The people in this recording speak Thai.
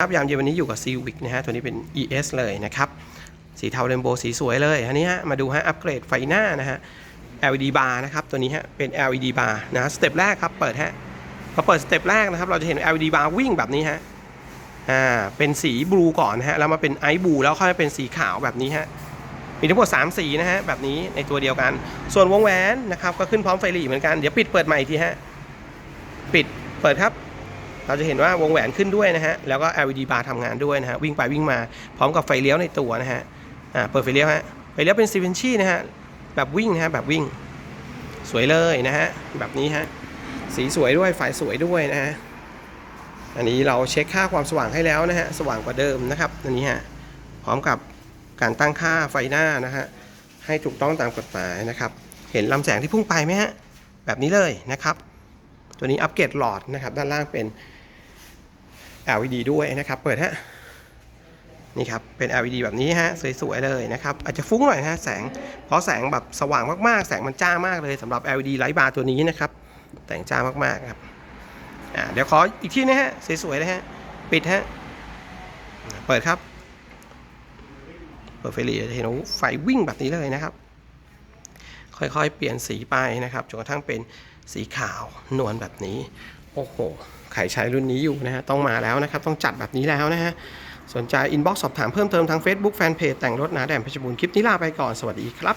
ครับยามเย็นวันนี้อยู่กับ Civic นะฮะ ตัวนี้เป็น ES เลยนะครับ สีเทาเรนโบว์สีสวยเลย อันนี้ฮะ มาดูฮะ อัปเกรดไฟหน้านะฮะ LED bar นะครับ ตัวนี้ฮะ เป็น LED bar นะสเต็ปแรกครับ เปิดฮะ พอเปิดสเต็ปแรกนะครับ เราจะเห็น LED bar วิ่งแบบนี้ฮะ อ่า เป็นสีบลูก่อนฮะ แล้วมาเป็นไอซ์บลูแล้วค่อยเป็นสีขาวแบบนี้ฮะ มีทั้งหมด3สีนะฮะ แบบนี้ในตัวเดียวกัน ส่วนวงแหวนนะครับ ก็ขึ้นพร้อมไฟหลีเหมือนกัน เดี๋ยวปิดเปิดใหม่อีกทีฮะ ปิด เปิดครับ เราจะเห็นว่าวงแหวนขึ้นด้วยนะฮะ แล้วก็ LED bar ทำงานด้วยนะฮะ วิ่งไปวิ่งมา พร้อมกับไฟเลี้ยวในตัวนะฮะ อ่า เปิดไฟเลี้ยวฮะ ไฟเลี้ยวเป็นซีเวนชี่นะฮะ แบบวิ่งนะฮะ แบบวิ่ง สวยเลยนะฮะ แบบนี้ฮะ สีสวยด้วยไฟสวยด้วยนะฮะ อันนี้เราเช็คค่าความสว่างให้แล้วนะฮะ สว่างกว่าเดิมนะครับ อันนี้ฮะ พร้อมกับการตั้งค่าไฟหน้านะฮะ ให้ถูกต้องตามกฎหมายนะครับ เห็นลำแสงที่พุ่งไปไหมฮะ แบบนี้เลยนะครับ ตัวนี้อัปเกรดหลอดนะครับ ด้านล่างเป็น LED ด้วยนะครับเปิดฮะนี่ครับเป็น LED แบบนี้ฮะสวยๆเลยนะครับอาจจะฟุ้งหน่อยนะฮะแสง เพราะแสงแบบสว่างมากๆ แสงมันจ้ามากเลยสำหรับ LED ไลท์บาร์ตัวนี้นะครับแต่งจ้ามากๆครับอ่าเดี๋ยวขออีกที่นะฮะสวยๆนะฮะปิดฮะเปิดครับเปิดไฟหลีจะเห็นไฟวิ่งแบบนี้เลยนะครับ ค่อยๆ เปลี่ยนสีไปนะครับจนกระทั่งเป็นสีขาวนวลแบบนี้ โอ้โห รใช้รุ่นนี้อยู่นะฮะต้องมาแล้วนะครับ ต้องจัดแบบนี้แล้วนะฮะสนใจอินบ็อกซ์สอบถามเพิ่มเติมทาง Facebook Fanpage แต่งรถนาแดมเพชรบูรณ์คลิปนี้ลาไปก่อนสวัสดีครับ